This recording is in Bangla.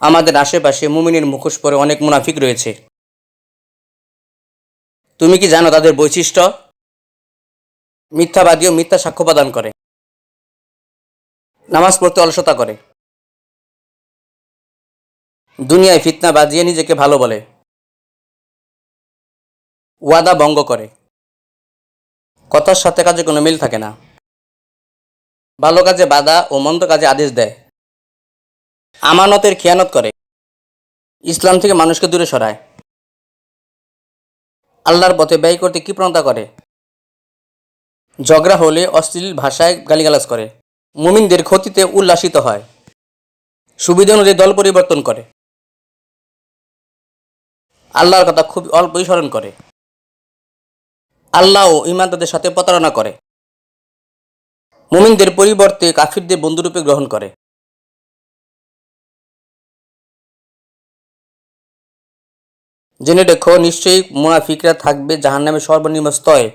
আমাদের আশেপাশে মুমিনের মুখোশ পরে অনেক মুনাফিক রয়েছে। তুমি কি জানো তাদের বৈশিষ্ট্য? মিথ্যাবাদী ও মিথ্যা সাক্ষ্য প্রদান করে। নামাজ পড়তে অলসতা করে। দুনিয়ায় ফিতনা বাজিয়ে নিজেকে ভালো বলে। ওয়াদা ভঙ্গ করে। কথার সাথে কাজে কোনো মিল থাকে না। ভালো কাজে বাধা ও মন্দ কাজে আদেশ দেয়। আমানতের খেয়ানত করে। ইসলাম থেকে মানুষকে দূরে সরায়। আল্লাহর পথে ব্যয় করতে কি প্রণতা করে? ঝগড়া হলে অশ্লীল ভাষায় গালিগালাজ করে। মুমিনদের ক্ষতিতে উল্লাসিত হয়। সুবিধা অনুযায়ী দল পরিবর্তন করে। আল্লাহর কথা খুব অল্পই স্মরণ করে। আল্লাহ ও ইমানদারদের সাথে প্রতারণা করে। মুমিনদের পরিবর্তে কাফিরদের বন্ধুরূপে গ্রহণ করে। জেনে দেখো নিশ্চয়ই মুনাফিকরা থাকবে জাহান্নামের সর্বনিম্ন স্তরে।